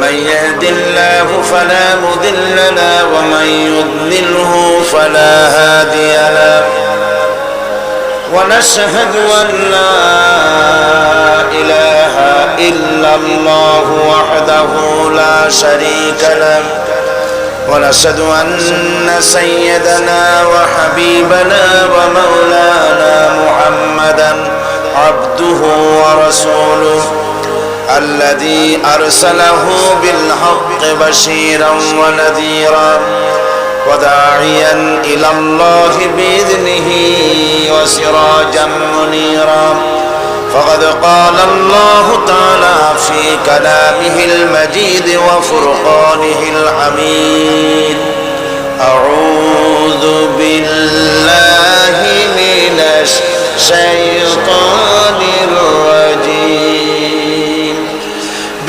من يهد الله فلا مضل له ومن يضلله فلا هادي له. ونشهد أن لا إله إلا الله وحده لا شريك له. ونشهد أن سيدنا وحبيبنا ومولانا محمدا عبده ورسوله. الذي أرسله بالحق بشيرا ونذيرا وداعيا إلى الله بإذنه وسراجا منيرا. فقد قال الله تعالى في كلامه المجيد وفرقانه الحميد أعوذ بالله من الشيطان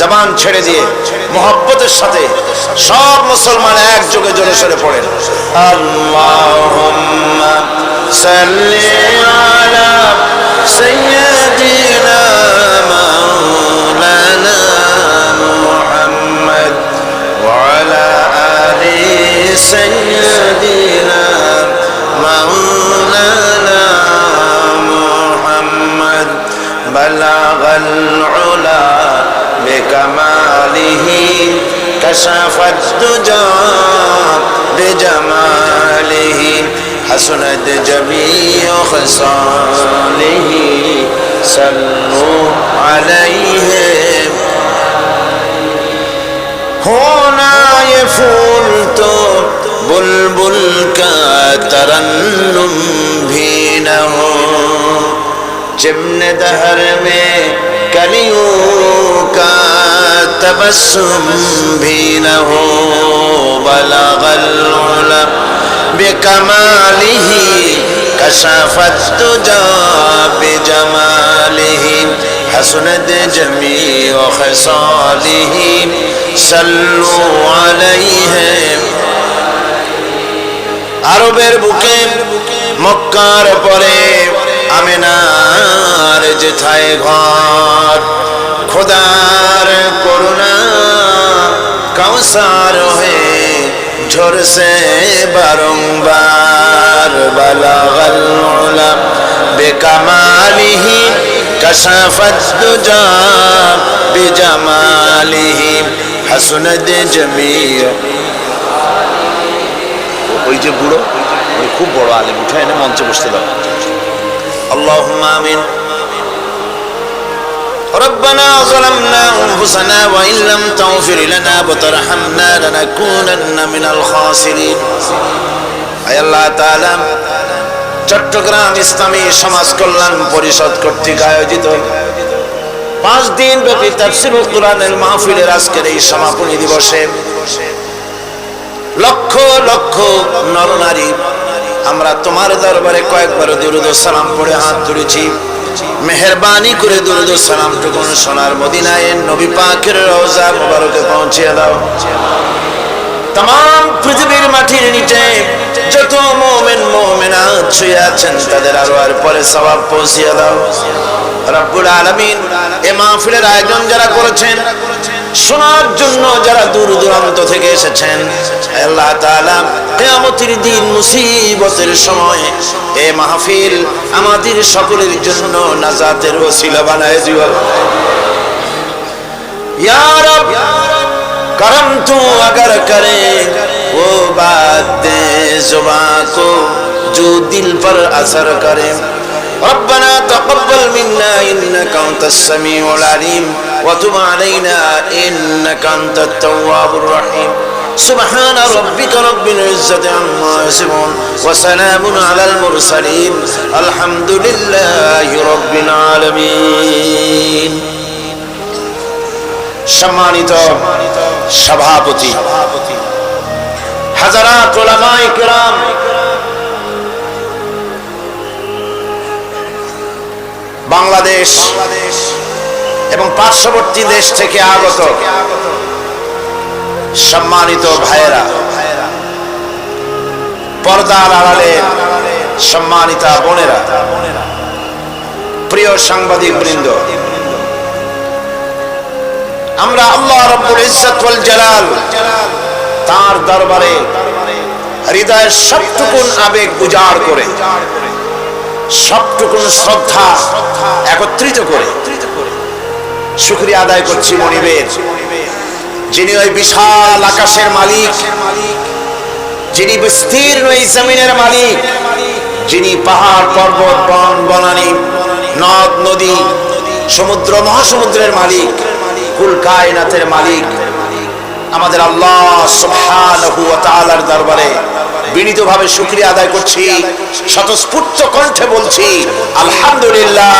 জবান ছেড়ে দিয়ে মোহব্বতের সাথে সব মুসলমান একযোগে জোরে সরে পড়েন। আল্লাহুম্মা كشف الدجى بجماله حسنت جميع خصاله صلوا عليه ہونا یہ پھول تو بلبل کا ترنم بھی نہ ہو چمن دہر میں کلیوں تبسم بھی نہ ہو بلغ العلا بکمالہ کشفت تجا بجمالہ حسنت جمیع خصالہ صلو علیہ আরবের বুকে মক্কার পরে আমেনার যেথায় ঘর খোদার করুণা কাউসার হয়ে ঝরসে বারংবার বালাগাল উলা বেকামালিহি কশাফত দুজা বেজামালিহি হাসুনত জমিয় ওই যে বুড়ো খুব বড় আলেম উঠে এনে মঞ্চে বসতে দাও। আল্লাহ আমিন। ربنا ظلمنا أنفسنا وإن لم تغفر لنا وترحمنا لنكونن من الخاسرين أي الله تعالى চট্টগ্রাম ইসলামী সমাজ কল্যাণ পরিষদ কর্তৃক আয়োজিত পাঁচ দিন ব্যাপী তাফসির কোরআনের মাহফিলের আজকের এই সমাপনী দিবসে লক্ষ লক্ষ নরনারী আমরা তোমার দরবারে কয়েকবার দুরুদ সালাম পড়ে হাত তুলেছি মেহরবানি করে দুরুদ সালাম টুকুন সোনার মদিনায় নবী পাকের রওজা মোবারকে পৌঁছে দাও। তাম পৃথিবীর মাটির নিচে যত মোমেন, মোমেনা ছুঁয়ে আছেন, তাদের আরও আর পরে সবাব পৌঁছিয়ে দাও। রব্বুল আলামিন এ মাহফিলের আয়োজন যারা করেছেন শোনার জন্য যারা দূর দূরান্ত থেকে এসেছেন আল্লাহ তাআলা কিয়ামতের দিন মুসিবতের সময় এ মাহফিল আমাদের সকলের জন্য নাজাতের ওসিলা বানায় দিও या रब करम तू अगर करे वो बात दे जुबा को जो दिल पर असर करे ربنا تقبل منا انك انت السميع العليم وتب علينا انك انت التواب الرحيم سبحان ربك رب العزة عما يصفون وسلام على المرسلين الحمد لله رب العالمين সম্মানিত সভাপতি হাজারাত ওলামায়ে কেরাম বাংলাদেশ এবং পার্শ্ববর্তী দেশ থেকে আগত সম্মানিত ভাইয়েরা, পর্দার আড়ালে সম্মানিতা বোনেরা, প্রিয় সাংবাদিক বৃন্দ আমরা আল্লাহ রব্বুল ইজ্জত ওয়াল জালাল তার দরবারে হৃদয়ের সবটুকুন আবেগ উজাড় করে সবটুকুন শ্রদ্ধা একত্রিত করে। শুক্রিয়া আদায় করছি মনিবের। যিনি ওই বিশাল আকাশের মালিক, যিনি বিস্তীর্ণ এই জমিনের মালিক, যিনি পাহাড়, পর্বত, বন, বনানী, নদ, নদী, সমুদ্র, মহাসমুদ্রের মালিক, কুল কায়নাতের মালিক, আমাদের আল্লাহ সুবহানাহু ওয়া তাআলার দরবারে বিনীতভাবে শুকরিয়া আদায় করছি। স্বতঃস্ফূর্ত কণ্ঠে বলছি, আলহামদুলিল্লাহ।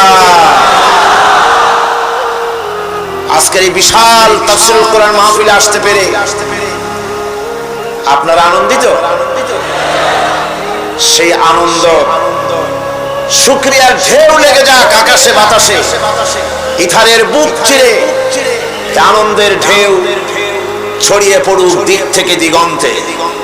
আজকের এই বিশাল তাফসীরুল কোরআন মাহফিলে আসতে পেরে আপনারা আনন্দিত? সেই আনন্দ, শুক্রিয়ার ঢেউ লেগে যাক আকাশে বাতাসে। ইথারের বুক চিরে, আনন্দের ঢেউ ছড়িয়ে পড়ুক দিক থেকে দিগন্তে।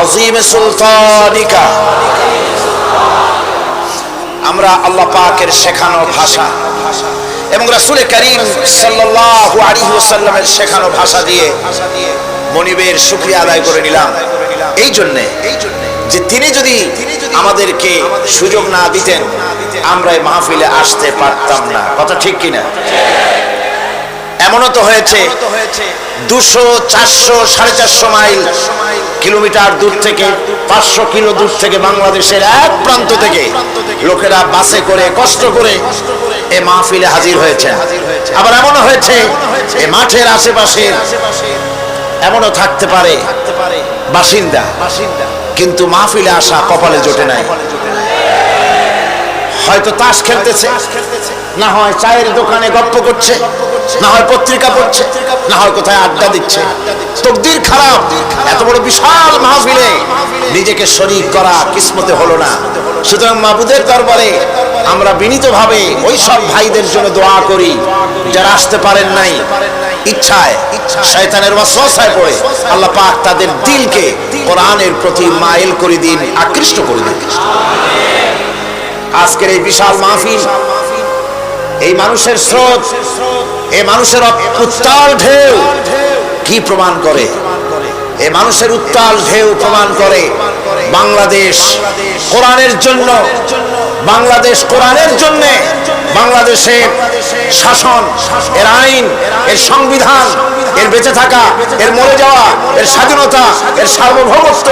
وعظيم سلطانك আমরা আল্লাহ পাকের শেখানো ভাষা এবং রাসূল করিম সাল্লাল্লাহু আলাইহি ওয়াসাল্লামের শেখানো ভাষা দিয়ে মনিবের শুকরিয়া আদায় করে নিলাম এই জন্যে যে তিনি যদি আমাদেরকে সুযোগ না দিতেন আমরা এই মাহফিলে আসতে পারতাম না কথা ঠিক কিনা এমনও তো হয়েছে দুশো চারশো সাড়ে চারশো মাইল কিলোমিটার দূর থেকে পাঁচশো কিলো দূর থেকে বাংলাদেশের এক প্রান্ত থেকে লোকেরা বাসে করে কষ্ট করে এ মাহফিলে হাজির হয়েছেন। আবার এমনও হয়েছে এ মাঠের আশেপাশে এমনও থাকতে পারে বাসিন্দা। কিন্তু মাহফিলে আসা কপালে জোটে নাই। হয়তো তাস খেলতেছে না হয় চায়ের দোকানে গপ্প করছে। না হয় পত্রিকা পড়ছে, না হয় কোথায় আড্ডা দিচ্ছে। তকদির খারাপ, এত বড় বিশাল মাহফিলে নিজেকে শরীর করা কিসমতে হলো না। সুতরাং মাহবুদের দরবারে আমরা বিনীতভাবে ওই সব ভাইদের জন্য দোয়া করি, যারা আসতে পারেন নাই, ইচ্ছায়, শয়তানের পড়ে, আল্লাহ পাক তাদের দিলকে কোরআনের প্রতি মাইল করে দিন, আকৃষ্ট করে দিন। আজকের এই বিশাল মাহফিল, এই মানুষের স্রোত এই মানুষের উত্তাল ঢেউ কি প্রমাণ করে? এ মানুষের উত্তাল ঢেউ প্রমাণ করে বাংলাদেশ কোরআনের জন্য। বাংলাদেশ কোরআনের জন্য বাংলাদেশের শাসন, এর আইন, এর সংবিধান, এর বেঁচে থাকা, এর মরে যাওয়া, এর স্বাধীনতা, এর সার্বভৌমত্ব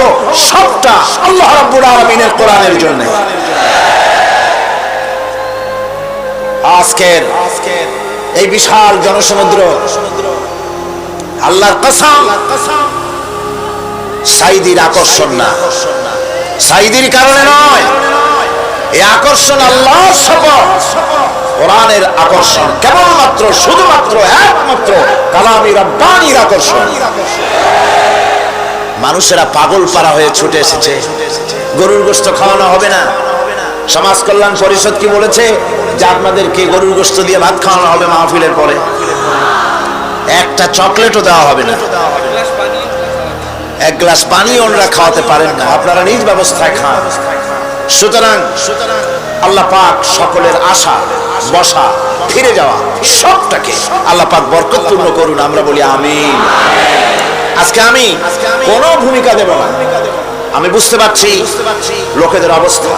সবটা আল্লাহ রাব্বুল আলামিনের কোরআনের জন্য। আজকের আজকের এই বিশাল জনসমুদ্র। আল্লাহর কসম সাইদির আকর্ষণ না। সাইদির কারণে নয়, এই আকর্ষণ আল্লাহর শপথ। কোরআনের আকর্ষণ কেবলমাত্র, শুধুমাত্র, একমাত্র কালামি রব্বানির আকর্ষণ। মানুষেরা পাগল পারা হয়ে ছুটে এসেছে। গরুর গোস্ত খাওয়ানো হবে না। সমাজ কল্যাণ পরিষদ কি বলেছে? যে আপনাদেরকে গরুর গোস্ত দিয়ে ভাত খাওয়ানো হবে মাহফিলের পরে। একটা চকলেটও দেওয়া হবে না। এক গ্লাস পানি ওনারা খাওয়াতে পারেন না। আপনারা নিজ ব্যবস্থায় খান। সুতরাং আল্লাহ পাক সকলের আশা, বসা, ফিরে যাওয়া সবটাকে আল্লাহ পাক বরকতপূর্ণ করুন। আমরা বলি আমি আজকে আমি কোনো ভূমিকা দেব না। আমি বুঝতে পারছি লোকেদের অবস্থা।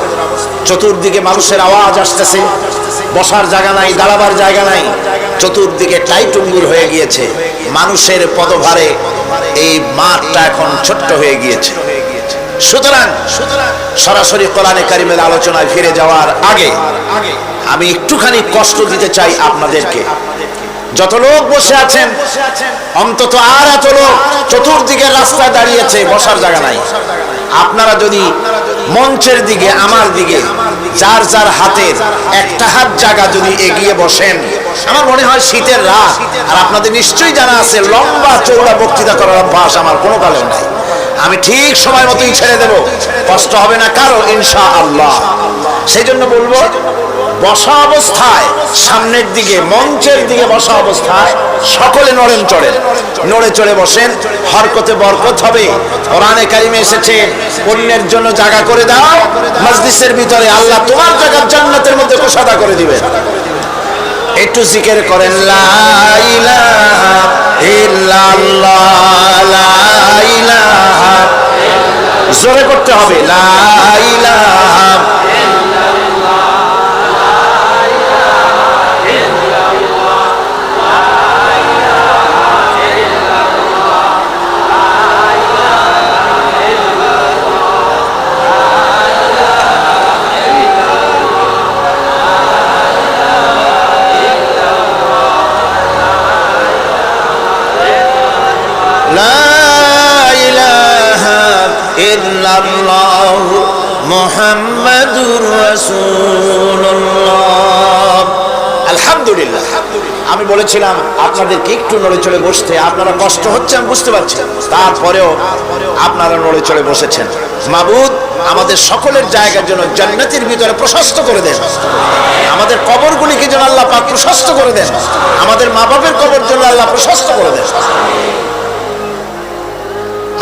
চতুর্দিকে মানুষের আওয়াজ আসতেছে। বসার জায়গা নাই, দাঁড়াবার জায়গা নাই। চতুর্দিকে টাইটুঙ্গুর হয়ে গিয়েছে। মানুষের পদভারে এই মাঠটা এখন ছোট্ট হয়ে গিয়েছে। সুতরাং সরাসরি কোরআনে কারিমের আলোচনায় ফিরে যাওয়ার আগে আমি একটুখানি কষ্ট দিতে চাই আপনাদেরকে। যত লোক বসে আছেন, অন্তত আর এত লোক চতুর্দিকে রাস্তায় দাঁড়িয়েছে, বসার জায়গা নাই। আপনারা যদি মঞ্চের দিকে, আমার দিকে, যার যার হাতের একটা হাত জায়গা যদি এগিয়ে বসেন, আমার মনে হয় শীতের রাত। আর আপনাদের নিশ্চয়ই জানা আছে, লম্বা চৌড়া বক্তৃতা করার অভ্যাস আমার কোনো কালেও নাই। আমি ঠিক সময় মতোই ছেড়ে দেব। কষ্ট হবে না কারও ইনশা আল্লাহ সেই জন্য বলব বসা অবস্থায়, সামনের দিকে, মঞ্চের দিকে বসা অবস্থায় সকলে নড়েন চড়েন নড়ে চড়ে বসেন। হরকতে বরকত হবে। কোরআনে কারিমে এসেছে অন্যের জন্য জায়গা করে দাও। মসজিদের ভিতরে আল্লাহ তোমার জায়গার জান্নাতের মধ্যে কোষাদা করে দিবে একটু জিকের করেন, লা লা জোরে করতে হবে, লা ইলাহা আলহামদুলিল্লাহ। আমি বলেছিলাম, আপনাদেরকে একটু নড়ে চলে বসতে আপনারা কষ্ট হচ্ছে, আমি বুঝতে পারছি। তারপরেও আপনারা নড়ে চলে বসেছেন। মাবুদ, আমাদের সকলের জায়গার জন্য জান্নাতের ভিতরে প্রশস্ত করে দেন। আমাদের কবরগুলিকে যেন আল্লাহ পাক প্রশস্ত করে দেন। আমাদের মা বাপের কবর জন্য আল্লাহ প্রশস্ত করে দেন।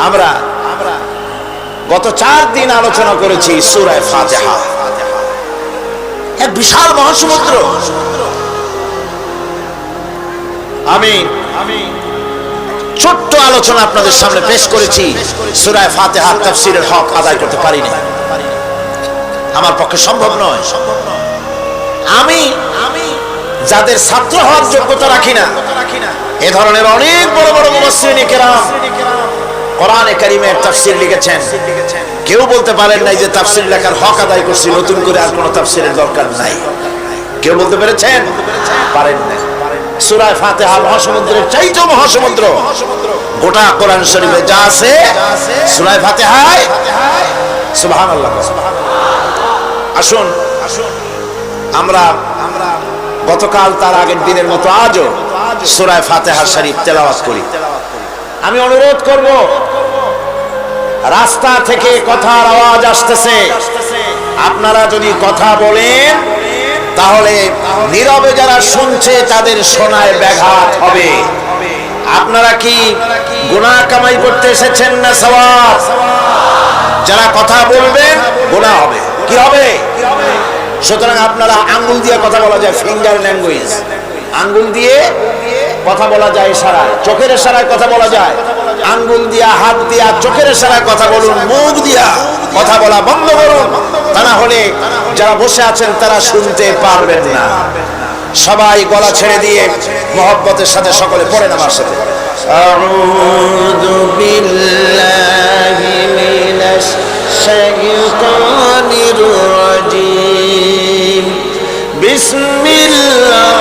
আমরা গত চার দিন আলোচনা করেছি সুরায় ফাতেহা। এক বিশাল মহাসমুদ্র। আমি ছোট্ট আলোচনা আপনাদের সামনে পেশ করেছি। সুরায় ফাতেহার তাফসিরের হক আদায় করতে পারিনি। আমার পক্ষে সম্ভব নয়। আমি আমি যাদের ছাত্র হওয়ার যোগ্যতা রাখি না, এ ধরনের অনেক বড় বড় মুবাসসিরিন কেরাম কোরআনে কারিমের তাফসির লিখেছেন। কেউ বলতে পারেন নাই যে তাফসির লেখার হক আদায় করছি, নতুন করে আর কোনো তাফসিরের দরকার নাই। কেউ বলতে পেরেছেন? পারেন না সুরায় ফাতেহা মহাসমুদ্রের চাইতো মহাসমুদ্র। গোটা কোরআন শরীফে যা আছে, সুরায় ফাতেহায়, সুবহানাল্লাহ। আসুন আসুন আমরা আমরা গতকাল তার আগের দিনের মতো আজও সুরায় ফাতেহা শরীফ তেলাওয়াত করি। আমি অনুরোধ করব, রাস্তা থেকে কথার আওয়াজ আসতেছে। আপনারা যদি কথা বলেন তাহলে নীরবে যারা শুনছে, তাদের শোনায় ব্যাঘাত হবে। আপনারা কি গুনাহ কামাই করতে এসেছেন না সওয়াব? যারা কথা বলবেন, গুনাহ হবে। কি হবে? সুতরাং আপনারা আঙ্গুল দিয়ে কথা বলা যায় ফিঙ্গার ল্যাঙ্গুয়েজ আঙ্গুল দিয়ে কথা বলা যায় ইশারায়, চোখের ইশারায় কথা বলা যায়। আঙ্গুল দিয়া, হাত দিয়া, চোখের ইশারায় কথা বলুন, মুখ দিয়া কথা বলা বন্ধ করুন। তা না হলে যারা বসে আছেন, তারা শুনতে পারবেন না। সবাই গলা ছেড়ে দিয়ে মহব্বতের সাথে সকলে পড়ে আমার সাথে। বিসমিল্লাহির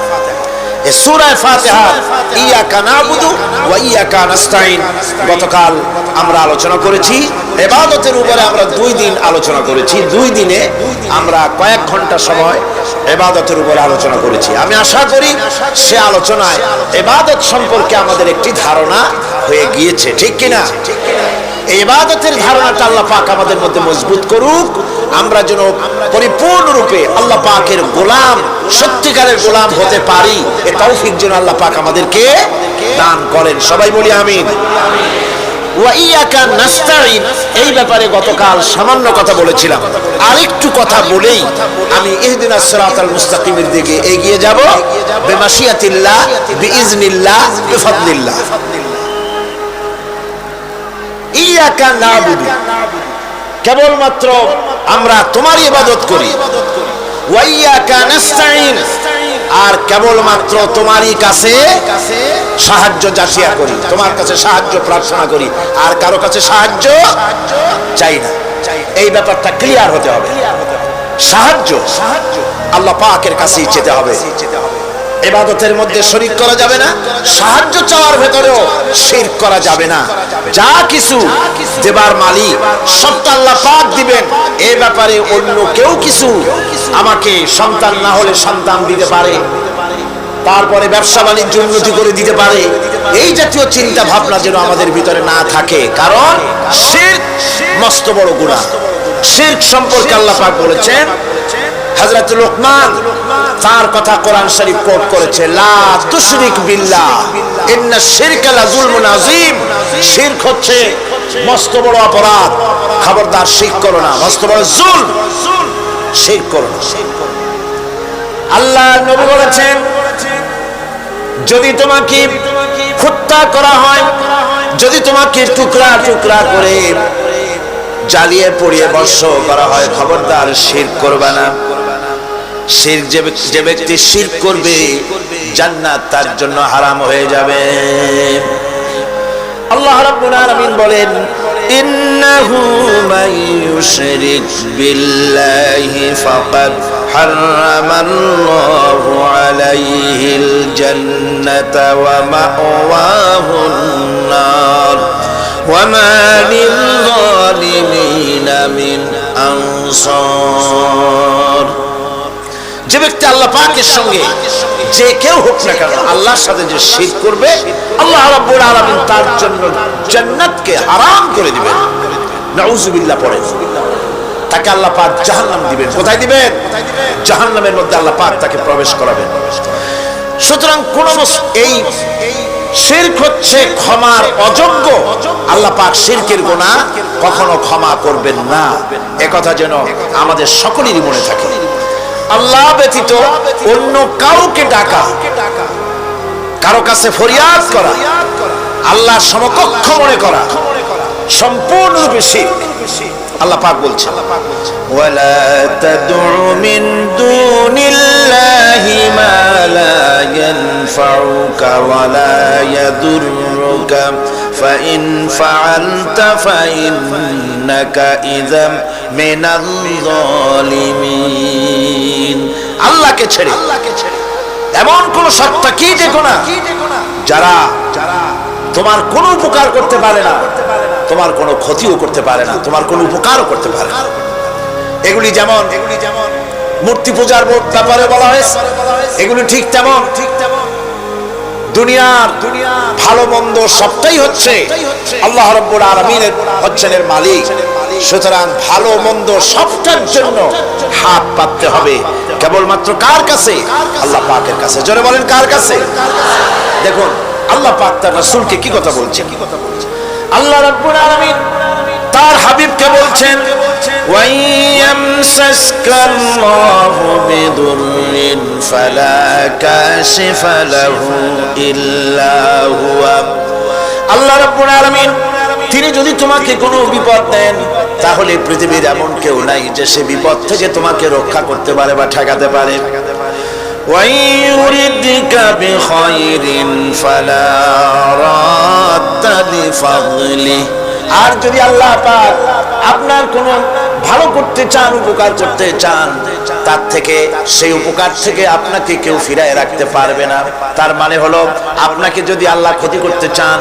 সূরায় ফাতিহা, ইয়াকা নাবুদু ওয়া ইয়াকা নাস্তাইন গতকাল আমরা আলোচনা করেছি ইবাদতের উপরে আমরা দুই দিন আলোচনা করেছি, দুই দিনে আমরা কয়েক ঘণ্টা সময় ইবাদতের উপরে আলোচনা করেছি। আমি আশা করি সে আলোচনায় ইবাদত সম্পর্কে আমাদের একটি ধারণা হয়ে গিয়েছে, ঠিক কিনা? এই ইবাদতের ধারণাটা আল্লাহ পাক আমাদের মধ্যে মজবুত করুক। আমরা যেন পরিপূর্ণরূপে আল্লাহ পাকের গোলাম, সত্যিকারের গোলাম হতে পারি। এ তৌফিক যেন আল্লাহ পাক আমাদেরকে দান করেন। সবাই বলি আমিন। এই ব্যাপারে গতকাল সামান্য কথা বলেছিলাম। আরেকটু কথা বলেই আমি ইহদিনা সিরাতাল মুস্তাকিমের দিকে এগিয়ে যাব। বেমাশিয়াতিল্লাহ বিইজনিল্লাহ বিফাদলিল্লাহ। কেবলমাত্র আমরা তোমার ইবাদত করি। আর কেবলমাত্র তোমারই কাছে সাহায্য যাচিয়া করি। তোমার কাছে সাহায্য প্রার্থনা করি। আর কারও কাছে সাহায্য চাই না। এই ব্যাপারটা ক্লিয়ার হতে হবে। সাহায্য সাহায্য আল্লাহ পাকের কাছেই চেতে হবে। এবাদতের মধ্যে শরিক করা যাবে না, সাহায্য চাওয়ার ভেতরেও শির করা যাবে না। যা কিছু দেবার মালিক, সবটা আল্লাহ পাক দিবেন। এ ব্যাপারে অন্য কেউ কিছু আমাকে সন্তান না হলে সন্তান দিতে পারে। তারপরে ব্যবসা বাণিজ্য উন্নতি করে দিতে পারে। এই জাতীয় চিন্তা ভাবনা যেন আমাদের ভিতরে না থাকে। কারণ শিরক মস্ত বড় গুণা শিরক সম্পর্কে আল্লাহ পাক বলেছেন হযরত লোকমান তার কথা কোরআন শরীফ কোট করেছে, লা তুশরিক বিল্লাহ, ইন্না শিরকা লা যুলমুন আযীম। শিরক হচ্ছে মস্ত বড় অপরাধ। খবরদার, শিরক করো না, মস্ত বড় শিরক করো না। আল্লাহ নবী বলেছেন, যদি তোমাকে হত্যা করা হয়, যদি তোমাকে টুকরা টুকরা করে জ্বালিয়ে পড়িয়ে বর্ষ করা হয়, খবরদার শির করবা না। শির যে ব্যক্তি শির করবে, জান্নাত তার জন্য হারাম হয়ে যাবে। আল্লাহ রাব্বুল আলামিন বলেন, ইন্নাহু মাইয়ুশরিক বিল্লাহি ফাকাদ হারামাল্লাহু আলাইহিল জান্নাতা ওয়া মাওয়াহুন নার। ওয়া মা লিল জালিমিনা মিন আনসার। যে ব্যক্তি আল্লাহ পাকের সঙ্গে যে কেউ হোক না কেন আল্লাহর সাথে যে শির করবে, আল্লাহ রাব্বুল আলামিন তার জন্য জান্নাতকে হারাম করে দিবেন। নাউজুবিল্লাহ পড়ে তাকে আল্লাহ পাক জাহান্নাম দিবেন। কোথায় দিবেন? জাহান্নামের মধ্যে আল্লাহ পাক তাকে প্রবেশ করাবেন। সুতরাং কোন এই শিরক হচ্ছে ক্ষমার অযোগ্য। আল্লাহ পাক শিরকের গুনাহ কখনো ক্ষমা করবেন না। একথা যেন আমাদের সকলেরই মনে থাকে। আল্লাহ ব্যতীত অন্য কাউকে ডাকা। কারও কাছে ফরিয়াদ করা আল্লাহ সমকক্ষ মনে করা, সম্পূর্ণরূপে শিরক। আল্লাহ পাক বলছে ওয়ালা তাদউ মিন দুনিল্লাহি فإن فعلت فإنك إذا من الظالمين আল্লাহকে ছেড়ে এমন কোন সত্তা কি দেখো না যারা তোমার কোনো উপকার করতে পারে না তোমার কোনো ক্ষতিও করতে পারে না তোমার কোনো উপকারও করতে পারে না এগুলি যেমন এগুলি যেমন মূর্তি পূজার ব্যাপারে বলা হয়েছে এগুলি ঠিক তেমন ঠিক তেমন দুনিয়ার ভালো মন্দ সবটাই হচ্ছে আল্লাহ রব্বুল আলমিনের হচ্ছেন এর মালিক। সুতরাং ভালো মন্দ সবটার জন্য হাত পাততে হবে। কেবলমাত্র কার কাছে? আল্লাহ পাকের কাছে। জোরে বলেন, কার কাছে? দেখুন, আল্লাহ পাক তার রাসূলকে কি কথা বলছেন? আল্লাহ রাব্বুল আলামিন তার হাবিবকে বলছেন وَيَمْسَسْكَ اللَّهُ بِضُرٍّ فَلَا كَاشِفَ لَهُ إِلَّا هُوَ আল্লাহ রাব্বুল আলামিন তিনি যদি তোমাকে কোনো বিপদ দেন তাহলে পৃথিবীর এমন কেউ নাই যে সে বিপদ থেকে তোমাকে রক্ষা করতে পারে বা ঠেকাতে পারে وَيُرِدْكَ بِخَيْرٍ فَلَا رَادَّ لِفَضْلِهِ আর যদি আল্লাহ পাক আপনার কোনো ভালো করতে চান, উপকার করতে চান, তার থেকে সেই উপকার থেকে আপনাকে কেউ ফিরায় রাখতে পারবে না। তার মানে হলো, আপনাকে যদি আল্লাহ ক্ষতি করতে চান,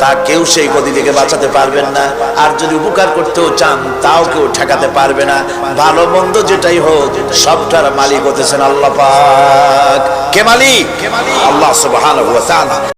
তা কেউ সেই ক্ষতি থেকে বাঁচাতে পারবেন না। আর যদি উপকার করতেও চান, তাও কেউ ঠেকাতে পারবে না। ভালো মন্দ যেটাই হোক, সবটার মালিক হতেছেন আল্লাহ পাক। কে মালিক? আল্লাহ সুবহানাহু ওয়া